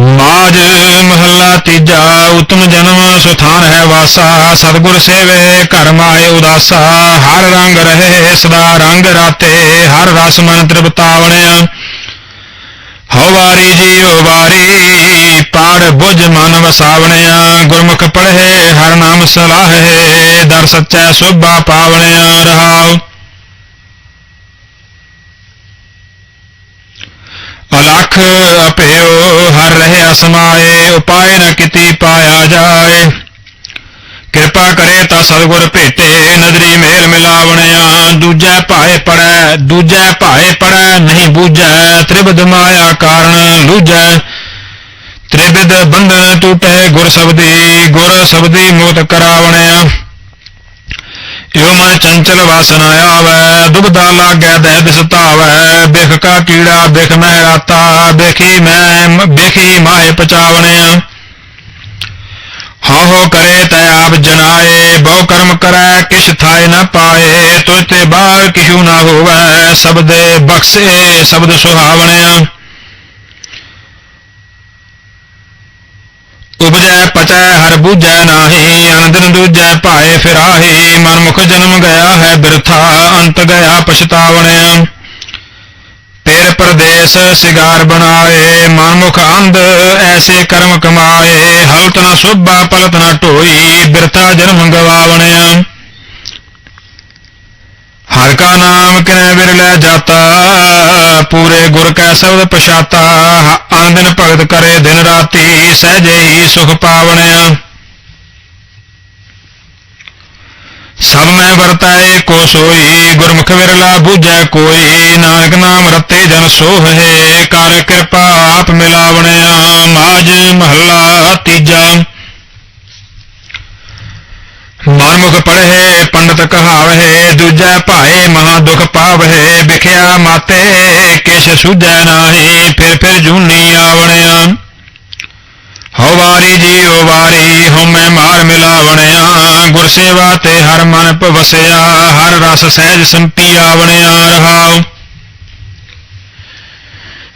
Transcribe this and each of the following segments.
ਮਾਜ ਮਹੱਲਾ ਤੀਜਾ, ਉਤਮ ਜਨਮ ਸੁਥਾਨ ਹੈ ਵਾਸਾ, ਸਤਿਗੁਰ ਸੇਵੇ, ਘਰ ਮਾਏ ਉਦਾਸਾ, ਹਰ ਰੰਗ ਰਹੇ, ਸਦਾ ਰੰਗ ਰਾਤੇ, ਹਰ ਰਸ ਮਨ ਤ੍ਰਿਪਤਾਵਣਿਆ। ਵਾਰੀ ਜੀਉ ਵਾਰੀ, ਪਾੜ ਬੁਝ ਮਨ ਵਸਾਵਣਿਆ। ਗੁਰਮੁਖ ਪੜ੍ਹੇ, ਹਰ ਨਾਮ ਸਲਾਹੇ, ਦਰ ਸੱਚੈ ਸੋਭਾ ਪਾਵਣਿਆ ਰਹਾਉ। ਅਲਖ ਅਭਿਓ ਹਰ ਰਹੇ ਅਸਮਾਏ ਉਪਾਏ ਨ ਕਿਤੀ ਪਾਇਆ ਜਾਏ। ਕਿਰਪਾ ਕਰੇ ਤਾਂ ਸਤਿਗੁਰ ਭੇਟੇ ਨਦਰੀ ਮੇਲ ਮਿਲਾਵਣਿਆ। ਦੂਜੈ ਭਾਏ ਪੜੈ ਦੂਜੈ ਭਾਏ ਪੜੈ ਨਹੀਂ ਬੂਝੈ ਤ੍ਰਿਬਦ ਮਾਇਆ ਕਾਰਣ ਲੂਝੈ। ਤ੍ਰਿਬਦ ਬੰਧਨ ਟੂਟੇ ਗੁਰ ਸਬਦੀ ਗੁਰ ਸਬਦੀ ਮੋਤ ਕਰਾਵਣਿਆ। ਇਉ ਮਨ ਚੰਚਲ ਵਾਸਨਾ ਆਵੈ ਦੁਬਦਾ ਲਾਗੈ ਦਹਿ ਦਿਸਤਾਵੈ ਬਿਖ ਕਾ ਕੀੜਾ, ਬਿਖ ਮਹਿ ਰਾਤਾ, ਬਿਖੀ ਮੈਂ, ਬਿਖੀ ਮਾਹਿ ਪਚਾਵਣਿਆ। ਹਉ ਹਉ ਕਰੇ ਤੈ ਆਪ ਜਨਾਏ, ਬਹੁ ਕਰਮ ਕਰੈ, ਕਿਛ ਥਾਇ ਨ ਪਾਏ। ਤੁਝ ਤੇ ਬਾਹਰ ਕਿਛੂ ਨਾ ਹੋਵੈ ਸਬਦੇ ਬਖਸ਼ੇ ਸ਼ਬਦ ਸੁਹਾਵਣਿਆ ਉਪਜੈ, ਪਚੈ, ਹਰ ਬੂਝੈ ਨਾਹੀ ਅਨੰਦਨ ਦੂਜੈ ਭਾਏ ਫਿਰਾਹੀ। ਮਨਮੁਖ ਜਨਮ ਗਿਆ ਹੈ ਬਿਰਥਾ, ਅੰਤ ਗਿਆ ਪਛਤਾਵਣਿਆ ਪਰਦੇਸ ਸਿਗਾਰ ਬਣਾਏ, ਮਨਮੁਖ ਅੰਧ ਐਸੇ ਕਰਮ ਕਮਾਏ, ਹਲਤ ਨਾ ਸੁਭਾ, ਪਲਤ ਨਾ ਢੋਈ, ਬਿਰਤਾ ਜਨਮ ਗਵਾਵਣਿਆ ਹਰ ਕਾ ਨਾਮ ਕਿਨੈ ਵਿਰਲੇ ਜਾਤਾ, ਪੂਰੇ ਗੁਰ ਕੈ ਸ਼ਬਦ ਪਛਾਤਾ ਆਨ ਭਗਤ ਕਰੇ ਦਿਨ ਰਾਤੀ, ਸਹਜੇ ਹੀ ਸੁਖ ਪਾਵਣਿਆ ਸਭ ਮੈਂ ਕੋ ਸੋਈ, ਗੁਰਮੁਖ ਵਿਰਲਾ ਬੂਝੈ ਕੋਈ। ਨਾਨਕ ਨਾਮ ਰਤੇ ਜਨ ਸੋਹੇ ਕਰ ਕਿਰਪਾ ਆਪ ਮਿਲਾਵਣਿਆ ਮਾਜ ਮਹੱਲਾ ਤੀਜਾ। ਮਨਮੁਖ ਪੜ੍ਹੇ, ਪੰਡਤ ਕਹਾਵਹਿ ਦੂਜੈ ਭਾਏ ਮਹਾ ਦੁਖ ਪਾਵਹਿ ਵਿਖਿਆ ਮਾਤੇ, ਕਿਛ ਸੁਝੈ ਨਾਹੀ, ਫਿਰ ਫਿਰ ਜੂਨੀ ਆਵਣਿਆ। ਹਉ ਵਾਰੀ ਜੀਉ ਵਾਰੀ ਹਉ ਮਾਰ ਮਿਲਾਵਣਿਆ, ਗੁਰ ਸੇਵਾ ਤੇ ਹਰ ਮਨ ਪਵਸਿਆ, ਹਰ ਰਸ ਸਹਿਜ ਸੰਪੀ ਆਵਣਿਆ, ਰਹਾਉ।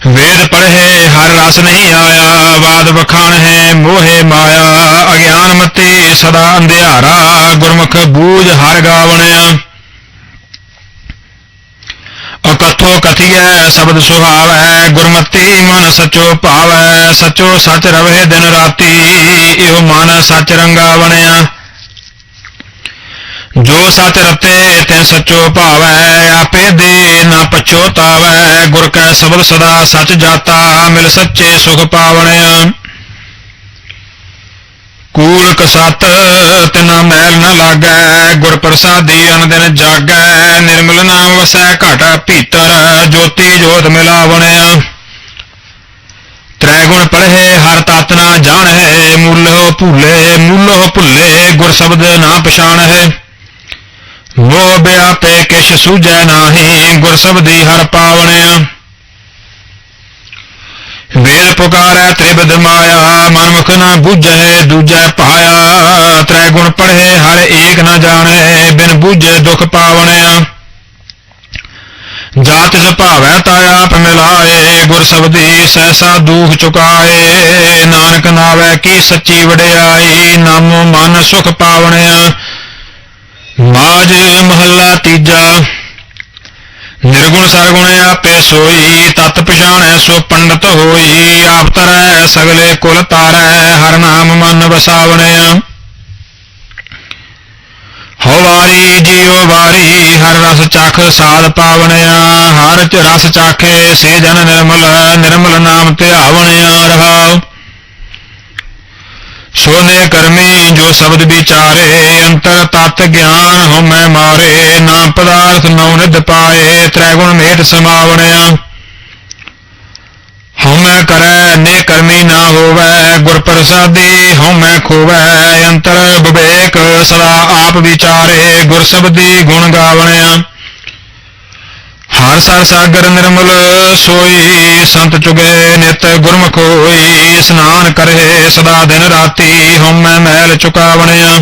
ਵੇਦ ਪੜ੍ਹੇ, ਹਰ ਰਸ ਨਹੀਂ ਆਇਆ ਬਾਦ ਵਖਾਣ ਹੈ ਮੋਹੇ ਮਾਇਆ, ਅਗਿਆਨ ਮਤੀ ਸਦਾ ਅੰਧਿਆਰਾ, ਗੁਰਮੁਖ ਬੂਝ ਹਰ ਗਾਵਣਿਆ। ਅਕਥੋ ਸ਼ਬਦ ਸੁਹਾਵੈ, ਗੁਰਮਤੀ ਮਨ ਸਚੋ ਭਾਵੈ, ਸਚੋ ਸਚ ਰਵੇ ਦਿਨ ਰਾਤੀ, ਇਹੋ ਮਨ ਸਚ ਰੰਗਾ ਬਣਿਆ। ਜੋ ਸਚ ਰਤੇ ਤੈ ਸਚੋ ਭਾਵੈ, ਆਪੇ ਦੇ ਨਾ ਪਛੋਤਾਵੈ, ਗੁਰ ਕੈ ਸ਼ਬਦ ਸਦਾ ਸਚ ਜਾਤਾ, ਮਿਲ ਸੱਚੇ ਸੁਖ ਪਾਵਣਿਆ। ਕੂਲ ਕਸਤ, ਤਿਨਾ ਮੈਲ ਨ ਲਾਗੈ ਗੁਰ ਪ੍ਰਸਾਦੀ ਅਨ ਦਿਨ ਜਾਗੈ, ਨਿਰਮਲ ਨਾਮ ਵਸੈ ਘਟ ਭੀਤਰ, ਜੋਤੀ ਜੋਤ ਮਿਲਾਵਣਿਆ। ਤ੍ਰੈ ਗੁਣ ਪੜ੍ਹੇ ਹਰ ਤਤ ਨਾ ਜਾਣੈ ਮੂਲੋ ਭੁੱਲੇ ਮੂਲੋ ਭੁੱਲੇ, ਗੁਰ ਸ਼ਬਦ ਨਾ ਪਛਾਣੈ ਮੋਹ ਬਿਆਪੇ ਕਿਛ ਸੂਝੈ ਨਾਹੀ, ਗੁਰ ਸਬਦੀ ਹਰ ਪਾਵਣਿਆ। ਪੁਕਾਰੈ ਤ੍ਰਿਬਦ ਮਾਇਆ ਮਨ ਮੁਖ ਨਾ ਬੁਝੈ, ਦੂਜੈ ਪਾਇਆ। ਤ੍ਰੈ ਗੁਣ ਪੜ੍ਹੇ, ਹਰ ਏਕ ਨਾ ਜਾਣੈ, ਬਿਨ ਬੁਝੇ ਦੁਖ ਪਾਵਣਿਆ ਜਾ ਤਿਸ ਭਾਵੈ ਤਾ ਆਪ ਮਿਲਾਏ ਗੁਰ ਸਬਦੀ ਸਹਿਸਾ ਦੂਖ ਚੁਕਾਏ। ਨਾਨਕ ਨਾਵੈ ਕੀ ਸੱਚੀ ਵਡਿਆਈ, ਨਾਮੋ ਮਨ ਸੁਖ ਪਾਵਣਿਆ। ਮਾਜ ਮਹੱਲਾ ਤੀਜਾ। ਨਿਰਗੁਣ ਸਰਗੁਣ ਆਪੇ ਸੋਈ, ਤਤ ਪਛਾਣੈ ਸੋ ਪੰਡਤ ਹੋਈ ਆਪ ਤਰੈ, ਸਗਲੇ ਕੁਲ ਤਾਰੈ, ਹਰ ਨਾਮ ਮਨ ਵਸਾਵਣਿਆ ਹੋ ਵਾਰੀ ਜੀਉ ਵਾਰੀ, ਹਰ ਰਸ ਚਖ ਸਾਧ ਪਾਵਣਿਆ ਹਰ ਚ ਰਸ ਚਾਖੇ, ਸੇ ਜਨ ਨਿਰਮਲ ਨਿਰਮਲ ਨਾਮ ਧਿਆਵਣਿਆ ਰਹਾਉ। ਸੋਨੇ ਕਰਮੀ ਜੋ ਸ਼ਬਦ ਵਿਚਾਰੇ, ਅੰਤਰ ਤਤ ਗਿਆਨ ਹਉਮੈ ਮਾਰੇ। ਨਾਮ ਪਦਾਰਥ ਨਉ ਨਿਧ ਪਾਏ, ਤ੍ਰੈ ਗੁਣ ਮੇਟ ਸਮਾਵਣਿਆ ਕਰੈ ਨੇ ਕਰਮੀ ਨਾ ਹੋਵੈ ਗੁਰ ਪ੍ਰਸਾਦੀ ਹਉਮੈ ਖੋਵੈ। ਅੰਤਰ ਵਿਵੇਕ ਸਦਾ ਆਪ ਵਿਚਾਰੇ, ਗੁਰ ਸਬਦੀ ਗੁਣ ਗਾਵਣਿਆ। ਹਰ ਸਰ ਸਾਗਰ ਨਿਰਮਲ ਸੋਈ, ਸੰਤ ਚੁਗੇ ਨਿਤ ਗੁਰਮੁਖ ਹੋਈ, ਇਸਨਾਨ ਕਰੇ ਸਦਾ ਦਿਨ ਰਾਤੀ ਹਉਮੈ ਮੈਲ ਚੁਕਾਵਣਿਆ।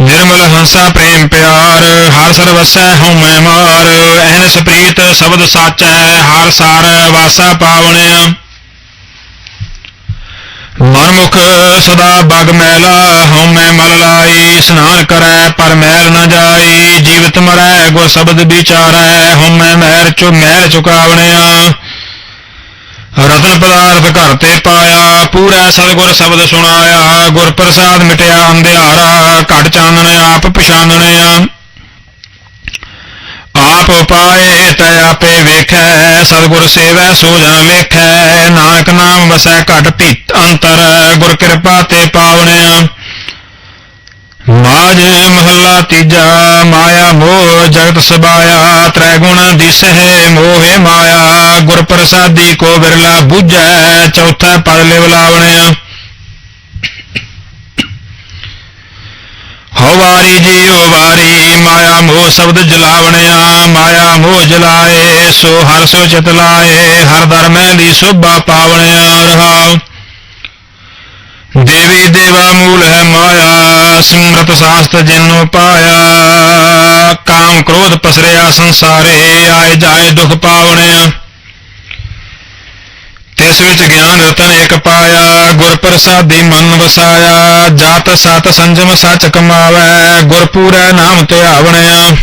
ਨਿਰਮਲ ਹੰਸਾ ਪ੍ਰੇਮ ਪਿਆਰ, ਹਰ ਸਰਵਸੈ ਹਉਮੈ ਮਾਰ ਐਨਸ ਪ੍ਰੀਤ ਸ਼ਬਦ ਸਾਚੈ, ਹਰ ਸਾਰ ਵਾਸਾ ਪਾਵਣਿਆ। ਮਨਮੁਖ ਸਦਾ ਬਗ ਮੈਲਾ ਹਉਮੈ ਮਲ ਲਾਈ ਇਸਨਾਨ ਕਰੈ ਪਰ ਮੈਲ ਨਾ ਜਾਈ, ਜੀਵਤ ਮਰੈ ਗੋ ਸ਼ਬਦ ਵਿਚਾਰੈ ਹਉਮੈ ਮਹਿਰ ਚੁ ਮਹਿਲ ਚੁਕਾਵਣਿਆ। ਰਤਨ ਪਦਾਰਥ ਘਰ ਤੇ ਪਾਇਆ, ਪੂਰਾ ਸਤਿਗੁਰ ਸ਼ਬਦ ਸੁਣਾਇਆ ਗੁਰ ਪ੍ਰਸਾਦ ਮਿਟਿਆ, ਅੰਧਿਆਰਾ ਘਟ ਚਾਨਣ ਆਪ ਪਛਾਨਣਿਆ ਆਪ ਪਾਏ ਤੈ ਆਪੇ ਵੇਖੈ, ਸਤਿਗੁਰ ਸੇਵੈ ਸੋ ਜਨ ਲੇਖੈ ਨਾਨਕ ਨਾਮ ਵਸੈ ਘਟ ਭੀਤ ਅੰਤਰ, ਗੁਰ ਕਿਰਪਾ ਤੇ ਪਾਵਣਿਆ। ਮਾਜ ਮਹੱਲਾ ਤੀਜਾ, ਮਾਇਆ ਮੋਹ ਜਗਤ ਸਬਾਇਆ ਤ੍ਰੈ ਗੁਣ ਦਿਸਹਿ ਮੋਹਿ ਮਾਇਆ ਗੁਰ ਪ੍ਰਸਾਦੀ ਕੋ ਬਿਰਲਾ ਬੁਝੈ, ਚੌਥਾ ਪਦ ਲਿਵ ਹਉ ਵਾਰੀ ਜੀਉ ਵਾਰੀ, ਮਾਇਆ ਮੋਹ ਸ਼ਬਦ ਜਲਾਵਣਿਆ ਮਾਇਆ ਮੋਹ ਜਲਾਏ, ਸੋ ਹਰ ਸੋ ਚਿਤ ਲਾਏ, ਹਰ ਧਰਮੈ ਦੀ ਸੋਭਾ ਪਾਵਣਿਆ ਰਹਾਉ ਦੇਵੀ ਦੇਵਾ ਮੂਲ ਹੈ ਮਾਇਆ ਸਿਮਰਤ ਸਾਸਤ ਜਿਨੋ ਪਾਇਆ, ਕਾਮ ਕ੍ਰੋਧ ਪਸਰਿਆ ਸੰਸਾਰੇ, ਆਏ ਜਾਏ ਦੁਖ ਪਾਵਣਿਆ ਤਿਸ ਵਿੱਚ ਗਿਆਨ ਰਤਨ ਇੱਕ ਪਾਇਆ ਗੁਰ ਪ੍ਰਸਾਦੀ ਮਨ ਵਸਾਇਆ, ਜਾਤ ਸਤ ਸੰਜਮ ਸਚ ਕਮਾਵੈ ਗੁਰ ਪੂਰੈ ਨਾਮ ਧਿਆਵਣਿਆ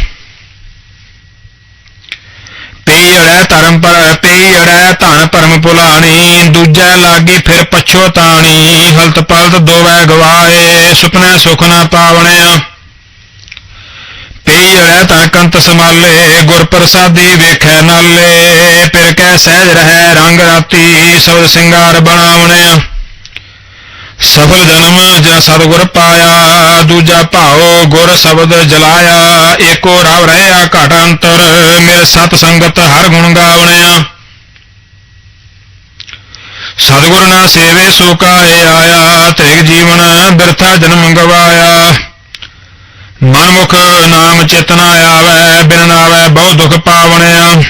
ਪੀੜੈ ਧਰਮ ਪਰ ਪੀੜੈ ਧਨ ਪਰਮ ਭੁਲਾਣੀ ਦੂਜੈ ਲਾਗੀ ਫਿਰ ਪਛੋਤਾਣੀ ਹਲਤ ਪਲਤ ਦੋਵੈ ਗਵਾਏ, ਸੁਪਨਾ ਸੁਖ ਨਾ ਪਾਵਣਿਆ ਅੜੈ ਤਾਂ ਕੰਤ ਸਮਾਲੇ ਗੁਰ ਪ੍ਰਸਾਦੀ ਵੇਖੈ ਨਾਲੇ, ਫਿਰ ਕੈ ਸਹਿਜ ਰਹੈ ਰੰਗ ਰਾਤੀ ਸਬਦ ਸਿੰਗਾਰ ਬਣਾਵਣਿਆ ਸਫਲ ਜਨਮ ਜਾਂ ਸਤਿਗੁਰ ਪਾਇਆ, ਦੂਜਾ ਭਾਉ ਗੁਰ ਸ਼ਬਦ ਜਲਾਇਆ, ਏਕੋ ਰਵ ਰਹਿਆ ਘਟ ਅੰਤਰ, ਮੇਰੇ ਸਤ ਸੰਗਤ ਹਰ ਗੁਣ ਗਾਵਣਿਆ। ਸਤਿਗੁਰ ਨਾ ਸੇਵੇ ਸੋ ਕਾਏ ਆਇਆ, ਤ੍ਰਿਗ ਜੀਵਨ ਬਿਰਥਾ ਜਨਮ ਗਵਾਇਆ। ਮਨਮੁਖ ਨਾਮ ਚੇਤਨਾ ਆਵੈ, ਬਿਨ ਨਾਵੈ ਬਹੁ ਦੁਖ ਪਾਵਣਿਆ।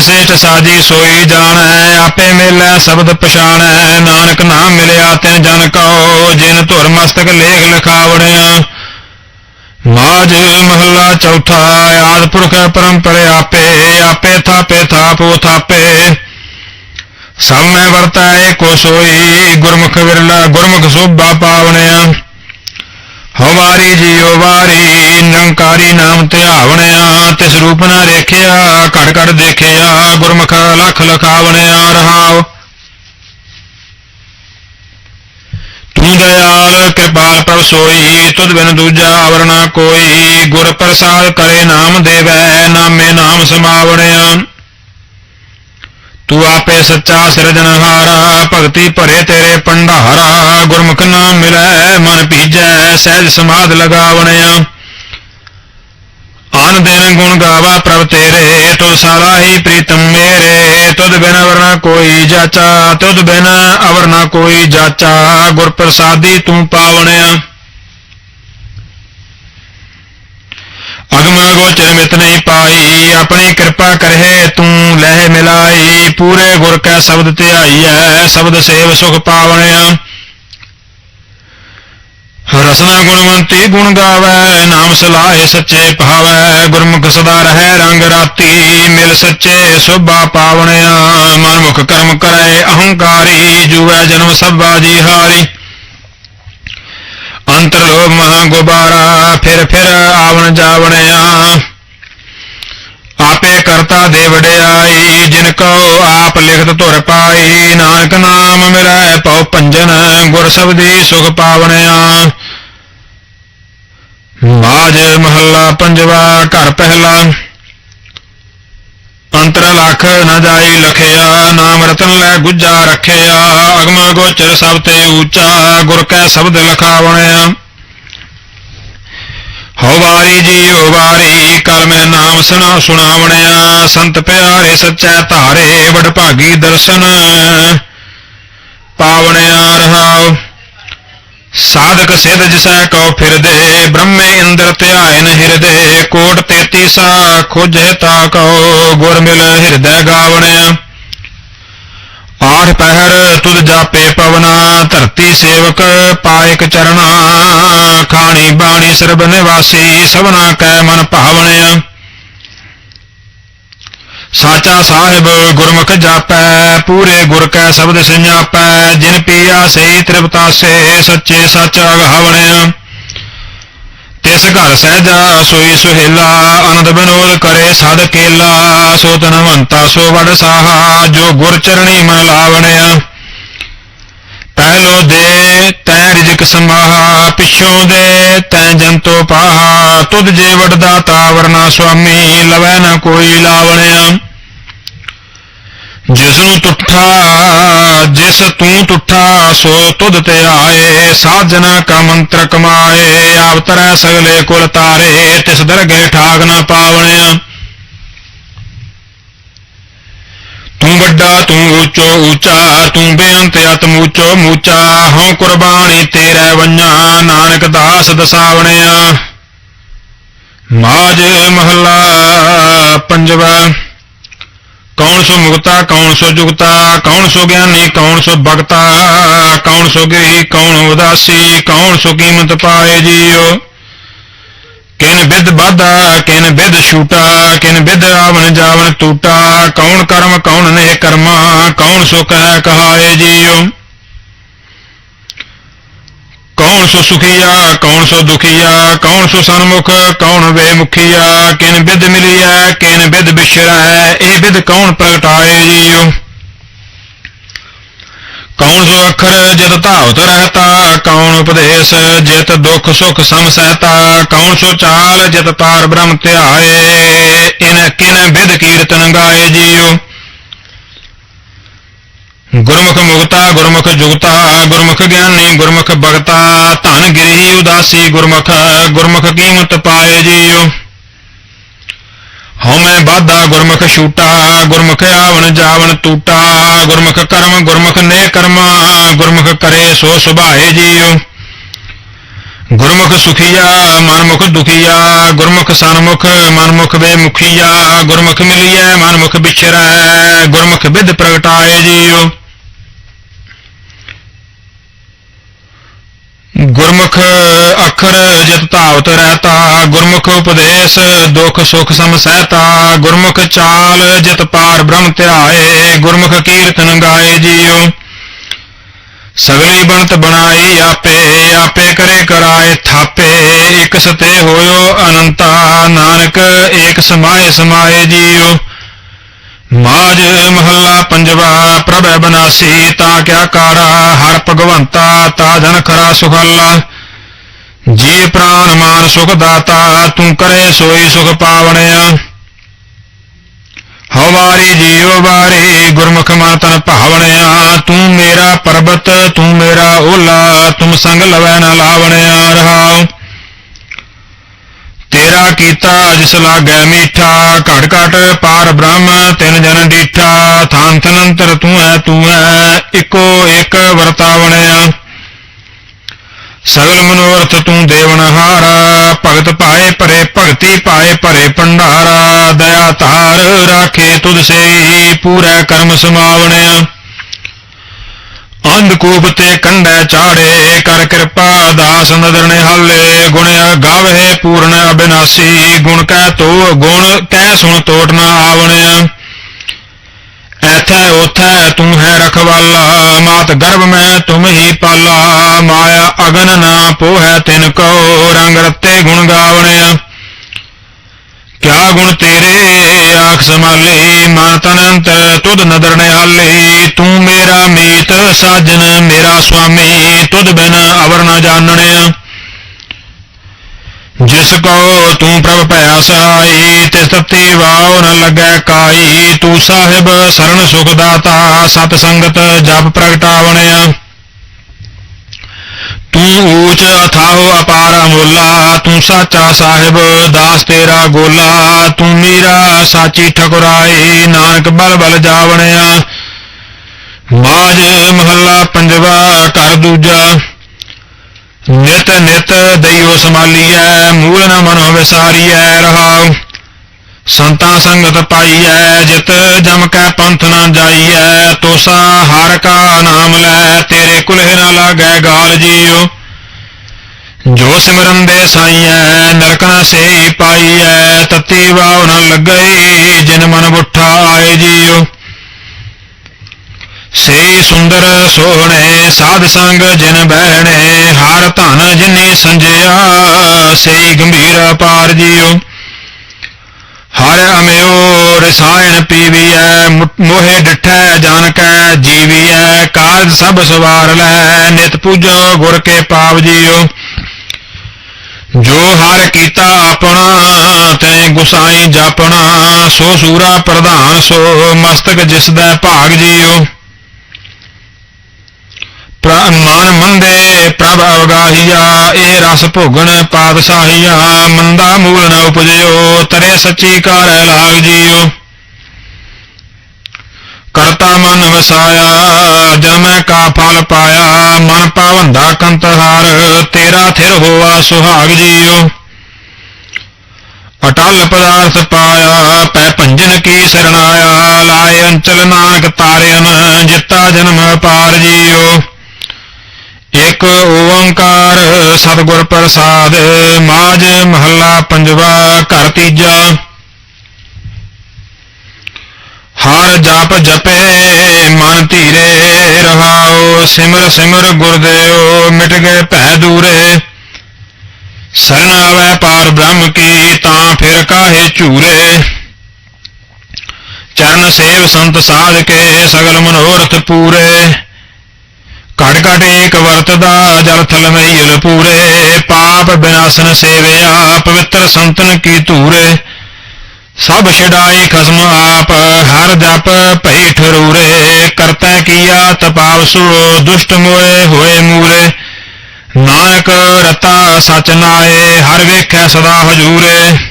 ਜਿਨ ਸਾਜੀ ਸੋਈ ਜਾਣੈ, ਆਪੇ ਮੇਲੈ ਸ਼ਬਦ ਪਛਾਣੈ। ਨਾਨਕ ਨਾਮ ਮਿਲਿਆ ਤਿਨ ਜਨ ਕਉ, ਜਿਨ ਧੁਰ ਮਸਤਕ ਲੇਖ ਲਿਖਾਵਣਿਆ। ਮਾਜ ਮਹੱਲਾ ਚੌਥਾ, ਆਦ ਪੁਰਖ ਪਰੰਪਰੇ ਆਪੇ ਆਪੇ ਥਾਪੇ, ਥਾਪੋ ਥਾਪੇ। ਸਭ ਮੈਂ ਵਰਤੈ ਕੋ ਸੋਈ, ਗੁਰਮੁਖ ਵਿਰਲਾ, ਗੁਰਮੁਖ ਸੋਭਾ ਪਾਵਣਿਆ। ਹਵਾਰੀ ਜੀਉ ਵਾਰੀ, ਨੰਕਾਰੀ ਨਾਮ ਧਿਆਵਣਿਆ ਤਿਸ ਰੂਪ ਨਾ ਰੇਖਿਆ, ਘੜ ਘੜ ਦੇਖਿਆ, ਗੁਰਮੁਖ ਲਖ ਲਖਾਵਣਿਆ, ਰਹਾਉ। ਤੂੰ ਦਇਆਲ ਕਿਰਪਾਲ ਪ੍ਰਭ ਸੋਈ, ਤੁਧ ਬਿਨ ਦੂਜਾ ਆਵਰਣਾ ਕੋਈ, ਗੁਰ ਪ੍ਰਸਾਦ ਕਰੇ ਨਾਮ ਦੇਵੈ, ਨਾਮੇ ਨਾਮ ਸਮਾਵਣਿਆ। ਤੂੰ ਆਪੇ ਸੱਚਾ ਸਿਰਜਣਹਾਰਾ ਭਗਤੀ ਭਰੇ ਤੇਰੇ ਭੰਡਾਰਾ, ਗੁਰਮੁਖ ਨਾਮ ਮਿਲੈ, ਮਨ ਭੀਜੈ, ਸਹਿਜ ਸਮਾਧ ਲਗਾਵਣਿਆ। ਆਨ ਦਿਨ ਗੁਣ ਗਾਵਾ ਪ੍ਰਭ ਤੇਰੇ, ਤੁਧ ਸਾਲਾਹੀ ਪ੍ਰੀਤਮ ਮੇਰੇ। ਤੁਧ ਬਿਨ ਅਵਰਨਾ ਕੋਈ ਜਾਚਾ, ਤੁਧ ਬਿਨ ਅਵਰਨਾ ਕੋਈ ਜਾਚਾ, ਗੁਰ ਪ੍ਰਸਾਦੀ ਤੂੰ ਪਾਵਣਿਆ। ਅਗਮ ਗੋਚਰ ਮਿਤ ਨਹੀਂ ਪਾਈ, ਆਪਣੀ ਕਿਰਪਾ ਕਰਹਿ ਤੂੰ ਲਹਿ ਮਿਲਾਈ, ਪੂਰੇ ਗੁਰ ਕੈ ਸ਼ਬਦ ਧਿਆਈਐ, ਸ਼ਬਦ ਸੇਵ ਸੁਖ ਪਾਵਣਿਆ। ਰਸਨਾ ਗੁਣਵੰਤੀ ਗੁਣ ਗਾਵੈ, ਨਾਮ ਸਲਾਹੇ ਸੱਚੇ ਭਾਵੈ, ਗੁਰਮੁਖ ਸਦਾ ਰਹੈ ਰੰਗ ਰਾਤੀ, ਮਿਲ ਸੱਚੇ ਸੋਭਾ ਪਾਵਣਿਆ। ਮਨਮੁਖ ਕਰਮ ਕਰੇ, ਅਹੰਕਾਰੀ ਜੂਵੈ ਜਨਮ ਸਭ ਬਾਜੀ ਹਾਰੀ। ਅੰਤਰ ਲੋਭ ਮਹਾ ਗੁਬਾਰਾ ਫਿਰ ਫਿਰ ਆਵਣ ਜਾਵਣਿਆ। ਆਪੇ ਕਰਤਾ ਦੇ ਵਡਿਆਈ ਆਪ ਲਿਖਤ ਧੁਰ ਪਾਈ, ਨਾਨਕ ਨਾਮ ਮਿਲੈ, ਪਉ ਪੰਜਨ ਗੁਰ ਸਬਦੀ ਸੁਖ ਪਾਵਣਿਆ। ਮਾਜ ਮਹੱਲਾ ਪੰਜਵਾ, ਘਰ ਪਹਿਲਾ। ਅੰਤਰ ਲਖ ਨ ਜਾਈ ਲਖਿਆ, ਨਾਮ ਰਤਨ ਲੈ ਗੁੱਜਾ ਰੱਖਿਆ। ਅਗਮ ਗੋਚਰ ਸਭ ਤੇ ਊਚਾ ਗੁਰ ਕੈ ਸ਼ਬਦ ਲਖਾਵਣਿਆ। ਹਉ ਵਾਰੀ ਜੀਉ ਵਾਰੀ, ਕਲ ਮੈਂ ਨਾਮ ਸੁਣਾ ਸੁਣਾਵਣਿਆ। ਸੰਤ ਪਿਆਰੇ ਸੱਚੈ ਧਾਰੇ, ਵਡ ਭਾਗੀ ਦਰਸ਼ਨ। ਪਾਵਣਿਆ ਰਹਾਉ। ਸਾਧਕ ਸਿਧ ਜਿਸੈ ਕਉ ਫਿਰਦੇ, ਬ੍ਰਹਮੇ ਇੰਦਰ ਧਿਆਇਨ ਹਿਰਦੇ। ਕੋਟ ਤੇਤੀ ਸਾ ਖੋਜੈ ਤਾ ਕਉ, ਗੁਰ ਮਿਲ ਹਿਰਦੈ ਗਾਵਣਿਆ। ਆਠ ਪਹਿਰ ਤੁਧ ਜਾਪੇ ਪਵਨਾ, ਧਰਤੀ ਸੇਵਕ ਪਾਇਕ ਚਰਣਾ, ਖਾਣੀ ਬਾਣੀ ਸਰਬ ਨਿਵਾਸੀ, ਸਭਨਾ ਕੈ ਮਨ ਭਾਵਣਿਆ ਸਾਚਾ ਸਾਹਿਬ ਗੁਰਮੁਖ ਜਾਪੈ, ਪੂਰੇ ਗੁਰ ਕੈ ਸ਼ਬਦ ਸੰਜਾਪੈ, ਜਿਨ ਪੀਆ ਸਈ ਤ੍ਰਿਪਤਾਸੇ, ਸੱਚੇ ਸੱਚ ਅਗਾਵਣਿਆ ਤਿਸ ਘਰ ਸਹਿਜਾ, ਸੋਈ ਸੁਹੇਲਾ, ਅਨੰਦ ਬਿਨੋਦ ਕਰੇ ਸਦ ਕੇਲਾ, ਸੋ ਤਨਵੰਤਾ ਸੋ ਵਡ ਸਾਹਾ, ਜੋ ਗੁਰ ਚਰਣੀ ਮਨ ਲਾਵਣਿਆ। ਪਹਿਲੋ ਦੇ, ਤੈ ਰਿਜਕ ਸਮਾਹਾ ਪਿਛੋਂ ਦੇ, ਤੈ ਜੰਤੋ ਪਾਹਾ। ਤੁਧ ਜੇ ਵਡਦਾ ਤਾਵਰਨਾ ਸੁਆਮੀ, ਲਵੈ ਨਾ ਕੋਈ ਲਾਵਣਿਆ। ਜਿਸ ਨੂੰ ਟੁੱਠਾ ਜਿਸ ਤੂੰ ਤੁਠਾ, ਸੋ ਤੁਧ ਤੇ ਆਏ, ਸਾਜਨਾ ਕਾ ਮੰਤਰ ਕਮਾਏ, ਆਪ ਤਰੈ ਸਗਲੇ ਕੁਲ ਤਾਰੇ, ਤਿਸ ਦਰਗੇ ਠਾਕ ਨਾ ਪਾਵਣਿਆ। ਤੂੰ ਵੱਡਾ, ਤੂੰ ਉੱਚੋ ਉੱਚਾ, ਤੂੰ ਬੇਅੰਤ ਅਤਮ ਉੱਚੋ ਮੂਚਾ, ਹਉ ਕੁਰਬਾਨੀ ਤੇਰੇ ਵੰਨਾ, ਨਾਨਕ ਦਾਸ ਦਸਾਵਣਿਆ। ਮਾਜ ਮਹੱਲਾ ਪੰਜਵਾ। ਕੌਣ ਸੋ ਮੁਕਤਾ, ਕੌਣ ਸੋ ਜੁਗਤਾ, ਕੌਣ ਸੋ ਗਿਆਨੀ, ਕੌਣ ਸੋ ਬਗਤਾ ਕੌਣ ਸੋ ਗ੍ਰਹੀ ਕੌਣ ਉਦਾਸੀ, ਕੌਣ ਸੋ ਕੀਮਤ ਪਾਏ ਜੀਓ। ਕਿਨ ਬਿਦ ਬਾਧਾ, ਕਿਨ ਬਿਦ ਛੂਟਾ, ਕਿਨ ਬਿਦ ਆਵਣ ਜਾਵਣ ਟੂਟਾ ਕੌਣ ਕਰਮ, ਕੌਣ ਨੇ ਕਰਮਾ, ਕੌਣ ਸੋ ਕਹਿ ਕਹਾਏ ਜੀਓ। ਕੌਣ ਸੋ ਸੁਖੀਆ, ਕੌਣ ਸੋ ਦੁਖੀਆ, ਕੌਣ ਸੋ ਸਨਮੁਖ, ਕੌਣ ਵੇਮੁਖੀਆ ਕਿਨ ਬਿਦ ਮਿਲਿਆ ਕਿਨ ਬਿਦ ਬਿਸ਼ਰੈ ਇਹ ਬਿਦ ਕੌਣ ਪ੍ਰਗਟਾਏ ਜੀਓ ਕੌਣ ਸੋ ਅੱਖਰ ਜਿਤ ਧਾਵਤ ਰਹਤਾ, ਕੌਣ ਉਪਦੇਸ਼ ਜਿਤ ਦੁਖ ਸੁਖ ਸਮ ਸਹਿਤਾ, ਕੌਣ ਸੋ ਚਾਲ ਜਿਤ ਪਾਰ ਬ੍ਰਹਮ ਧਿਆਏ, ਇਨ ਕਿਨ ਬਿਦ ਕੀਰਤਨ ਗਾਏ ਜੀਓ ਗੁਰਮੁਖ ਮੁਕਤਾ ਗੁਰਮੁਖ ਜੁਗਤਾ, ਗੁਰਮੁਖ ਗਿਆਨੀ ਗੁਰਮੁਖ ਭਗਤਾ ਧਨ ਗਿਰੀ ਉਦਾਸੀ ਗੁਰਮੁਖ ਗੁਰਮੁਖ ਕੀਮਤ ਪਾਏ ਜੀਓ ਹਉਮੈ ਬਾਧਾ ਗੁਰਮੁਖ ਛੂਟਾ, ਗੁਰਮੁਖ ਆਵਣ ਜਾਵਣ ਟੂਟਾ ਗੁਰਮੁਖ ਕਰਮ ਗੁਰਮੁਖ ਨੇ ਕਰਮਾ, ਗੁਰਮੁਖ ਕਰੇ ਸੋ ਸੁਭਾਏ ਜੀਓ ਗੁਰਮੁਖ ਸੁਖੀਆ, ਮਨਮੁਖ ਦੁਖੀਆ, ਗੁਰਮੁਖ ਸਨਮੁਖ, ਮਨਮੁਖ ਬੇਮੁਖੀਆ, ਗੁਰਮੁਖ ਮਿਲਿਐ, ਮਨਮੁਖ ਵਿਚਰੈ ਗੁਰਮੁਖ ਵਿਦ ਪ੍ਰਗਟਾਏ ਜੀਓ ਗੁਰਮੁਖ ਅੱਖਰ ਜਿਤ ਧਾਵਤ ਰਹਤਾ ਗੁਰਮੁਖ ਉਪਦੇਸ਼, ਦੁਖ ਸੁਖ ਸਮ ਸਹਿਤਾ ਗੁਰਮੁਖ ਚਾਲ ਜਿਤ ਪਾਰ ਬ੍ਰਹਮ ਧਿਆਏ, ਗੁਰਮੁਖ ਕੀਰਤਨ ਗਾਏ ਜੀਓ। ਸਗਲੀ ਬਣਤ ਬਣਾਈ ਆਪੇ ਆਪੇ ਕਰੇ ਕਰਾਏ ਥਾਪੇ, ਇਕ ਸਤੇ ਹੋਇਓ ਅਨੰਤਾ, ਨਾਨਕ, ਏਕ ਸਮਾਏ ਸਮਾਏ ਜੀਓ। ਮਾਜ ਮਹੱਲਾ ਪੰਜਵਾ, ਪ੍ਰਭੈ ਬਨਾਸੀ, ਤਾ ਕਿਆ ਕਾਰਾ, ਹਰ ਭਗਵੰਤਾ, ਤਾ ਜਨ ਖਰਾ ਸੁਖਾਲਾ। ਜੀ ਪ੍ਰਾਨ ਮਾਨ ਸੁਖ ਦਾਤਾ, ਤੂੰ ਕਰੇ ਸੋਈ ਸੁਖ ਪਾਵਣਿਆ। ਹਵਾਰੀ ਜੀਵ ਵਾਰੀ ਗੁਰਮੁਖ ਮਨ ਤਨ ਭਾਵਣਿਆ। ਤੂੰ ਮੇਰਾ ਪਰਬਤ, ਤੂੰ ਮੇਰਾ ਓਲਾ, ਤੁਮ ਸੰਗ ਲਵੈ ਨ ਲਾਵਣਿਆ ਰਹਾਉ। ਤੇਰਾ ਕੀਤਾ ਜਿਸ ਲਾਗੈ ਮੀਠਾ ਘਟ ਘਟ ਪਾਰ ਬ੍ਰਹਮ, ਤਿਨ ਜਨ ਡੀਠਾ ਥਾਨ ਤਨੰਤਰ ਤੂੰ ਹੈ ਤੂੰ ਹੈ ਇੱਕੋ ਇੱਕ ਵਰਤਾਵਣਿਆ। ਸਗਲ ਮਨੋਰਥ ਤੂੰ ਦੇਵਨਹਾਰਾ ਭਗਤ ਪਾਏ ਭਰੇ ਭਗਤੀ ਪਾਏ ਭਰੇ ਭੰਡਾਰਾ, ਦਇਆ ਧਾਰ ਰਾਖੇ ਤੁਧ ਸੇ ਪੂਰਾ ਕਰਮ ਸਮਾਵਣਿਆ ਅੰਧਕੂਪ ਤੇ ਕੰਡੈ ਚਾੜੇ, ਕਰ ਕਿਰਪਾ ਦਾਸ ਨਦਰ ਨਿਹਾਲੇ, ਗੁਣ ਗਾਵੇ ਪੂਰਨ ਅਬਿਨਾਸੀ, ਗੁਣ ਕੈ ਤੋ, ਗੁਣ ਕੈ ਸੁਣ ਤੋਟ ਨਾ ਆਵਣਿਆ ਐਥੈ ਉਥੈ ਤੂੰ ਹੈ ਰਖਵਾਲਾ, ਮਾਤ ਗਰਭ ਮੈਂ ਤੁਮ ਹੀ ਪਾਲਾ। ਮਾਇਆ ਅਗਨ ਨਾ ਪੋਹੈ ਤਿਨ ਕੋ ਰੰਗ ਰਤੇ ਗੁਣ ਗਾਵਣਿਆ। ਕਿਆ ਗੁਣ ਤੇਰੇ, ਆਖ ਸਮਾਲੇ ਮਨ ਤਨ ਅੰਤਰ ਤੁਧ ਨਦਰ ਨਿਹਾਲੇ। ਤੂੰ ਮੇਰਾ ਮੀਤ ਸਾਜਨ, ਮੇਰਾ ਸੁਆਮੀ, ਤੁਧ ਬਿਨ ਅਵਰ ਨ ਜਾਣਣਿਆ। ਜਿਸ ਕੋ ਤੂੰ ਪ੍ਰਭ ਭਇਆ ਸਹਾਈ ਤਿਸ ਤਤੀ ਵਾਉ ਨ ਲੱਗੈ ਕਾਈ। ਤੂੰ ਸਾਹਿਬ ਸਰਣ ਸੁਖ ਦਾਤਾ, ਸਤ ਸੰਗਤ ਜਪ ਪ੍ਰਗਟਾਵਣਿਆ ਤੂੰ ਊਚ ਅਥਾਹੁ ਅਪਾਰ ਅਮੋਲਾ, ਤੂੰ ਸਾਚਾ ਸਾਹਿਬ, ਦਾਸ ਤੇਰਾ ਗੋਲਾ। ਤੂੰ ਮੀਰਾ ਸਾਚੀ ਠਕੁਰਾਈ, ਨਾਨਕ ਬਲ ਬਲ ਜਾਵਣਿਆ ਮਾਜ ਮਹੱਲਾ ਪੰਜਵਾ, ਘਰ ਦੂਜਾ। ਨਿਤ ਨਿਤ ਦਈਓ ਸਮਾਲੀਐ ਮੂਲ ਨ ਮਨੋ ਵਿਸਾਰੀਐ ਰਹਾਉ ਸੰਤਾਂ ਸੰਗਤ ਪਾਈਐ, ਜਿਤ ਜਮ ਕੈ ਪੰਥ ਨ ਜਾਈਐ, ਤੋਸਾ ਹਰ ਨਾਮ ਲੈ, ਤੇਰੇ ਕੁਲਹਿ ਨਾ ਲਾਗੈ ਗਾਲ ਜੀਉ। ਜੋ ਸਿਮਰਨ ਦੇ ਸਾਈਐ, ਨਰਕ ਨਾ ਸੇਈ ਪਾਈਐ, ਤਤੀ ਵਾਵ ਨ ਲੱਗਈ, ਜਿਨ ਮਨ ਬੁੱਠਾ ਆਏ ਜੀਉ। ਸੇ ਸੁੰਦਰ ਸੋਹਣੇ ਸਾਧ ਸੰਗ ਜਿਨ ਬਹਿਣੇ, ਹਰ ਧਨ ਜਿਨੀ ਸੰਜਿਆ, ਸੇ ਗੰਭੀਰ ਪਾਰ ਜੀਉ ਹਰ ਅਮਿਓ, ਰਸਾਇਣ ਪੀਵੀਐ, ਮੁ- ਮੋਹਿ ਡਿਠੈ ਜਾਣ ਕੈ ਜੀਵੀਐ, ਕਾਰਜ ਸਭ ਸਵਾਰ ਲੈ, ਨਿਤ ਪੂਜੋ ਗੁਰ ਕੇ ਪਾਵ ਜੀਉ ਜੋ ਹਰ ਕੀਤਾ ਆਪਣਾ ਤੈ ਗੁਸਾਈ ਜਾਪਣਾ, ਸੋ ਸੂਰਾ ਪ੍ਰਧਾਨ ਸੋ ਮਸਤਕ ਜਿਸ ਦਾ ਭਾਗ ਜੀਉ ਮਨ ਮੰਦੇ ਪ੍ਰਭ ਅਵਗਾਹੀਆ ਏ ਰਸ ਭੋਗਣ ਪਾਤਸ਼ਾਹੀਆ ਮੰਦਾ ਮੂਲ ਨ ਉਪਜਿਓ, ਤਰੇ ਸੱਚੀ ਕਾਰ ਲਾਗ ਜੀਉ ਕਰਤਾ ਮਨ ਵਸਾਇਆ, ਜਨਮੈ ਕਾ ਫਲ ਪਾਇਆ, ਮਨ ਪਾਵੰਦਾ ਕੰਤਹਾਰ, ਤੇਰਾ ਥਿਰ ਹੋਆ ਸੁਹਾਗ ਜੀਉ ਅਟਲ ਪਦਾਰਥ ਪਾਇਆ, ਪੈ ਭੰਜਨ ਕੀ ਸਰਣਾਇਆ, ਲਾਏ ਅੰਚਲ ਨਾਨਕ ਤਾਰਿਅਨ ਜਿੱਤਾ ਜਨਮ ਪਾਰ ਜੀਉ ਇਕ ਓੰਕਾਰ ਸਤਿਗੁਰ ਪ੍ਰਸਾਦ ਮਾਜ ਮਹੱਲਾ ਪੰਜਵਾ, ਘਰ ਤੀਜਾ। ਹਰ ਜਪ ਜਪੇ, ਮਨ ਧੀਰੇ ਰਹਾਓ, ਸਿਮਰ ਸਿਮਰ ਗੁਰਦੇਵ, ਮਿਟ ਗਏ ਭੈ ਦੂਰੇ। ਸਰਨ ਆਵੈ ਪਾਰ ਬ੍ਰਹਮ ਕੀ, ਤਾਂ ਫਿਰ ਕਾਹੇ ਝੂਰੇ। ਚਰਨ ਸੇਵ ਸੰਤ ਸਾਧ ਕੇ, ਸਗਲ ਮਨੋਰਥ ਪੂਰੇ। ਘਟ ਘਟ ਏਕ ਵਰਤਦਾ ਜਲ ਥਲ ਮਹੀਲ ਪੂਰੇ। ਪਾਪ ਬਿਨਾਸਨ ਸੇਵਿਆ, ਪਵਿੱਤਰ ਸੰਤਨ ਕੀ ਧੂਰੇ। ਸਭ ਛਡਾਈ ਖਸਮ ਆਪ, ਹਰ ਜਪ ਭਈ ਠਰੂਰੇ ਕਰਤਾ ਕੀਆ ਤਪਾਵਸੁ ਦੁਸ਼ਟ ਮੋਏ ਹੋਏ ਮੂਰੇ। ਨਾਨਕ ਰਤਾ ਸਚ ਨਾਏ, ਹਰ ਵੇਖੈ ਸਦਾ ਹਜੂਰੇ।